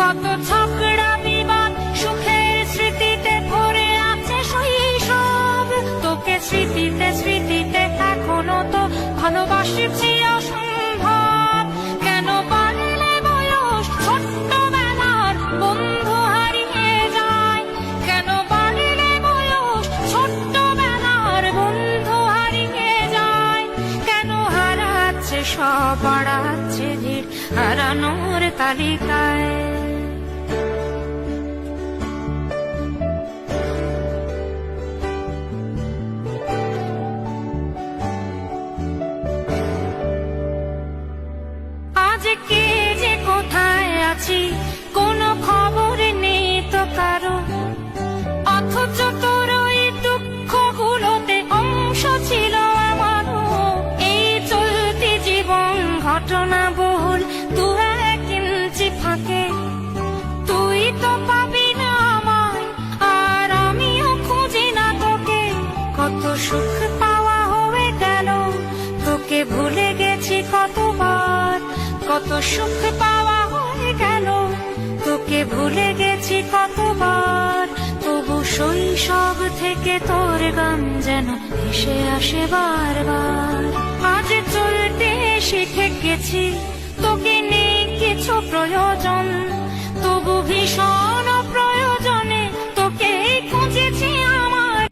কত ঝগড়া বিবাদ সুখের স্মৃতিতে ভরে আছে শৈশব। তোকে স্মৃতিতে স্মৃতিতে এখনও তো ভালোবাসছি অসম্ভব কেন বাড়লে বয়স বন্ধু হারিয়ে যায়? কেন বাড়লে বয়স ছোট্টবেলার বন্ধু হারিয়ে যায়? কেন হারাচ্ছে সব ভিড় হারানোর তালিকায়? আজ কে যে কোথায় আছি? কোনো খবর নেই তো কারও। অথচ তোর ওই দুঃখগুলোতে অংশ ছিল আমারও। এই চলতি জীবন ঘটনা বহুল, দু এক ফাঁকে। তুই তো পাবি না আমায়, আর আমিও খুঁজি না তোকে। কত সুখ পাওয়া হয়ে গেল, তোকে ভুলে গেছি কতবার কত সুখ পাওয়া হয়ে গেল। তোকে ভুলে গেছি কতবার। তবু শৈশব থেকে তোর গান যেন এসে আসে বারবার। আজ চলতে শিখে গেছি, তোকে নেই কিছু প্রয়োজন।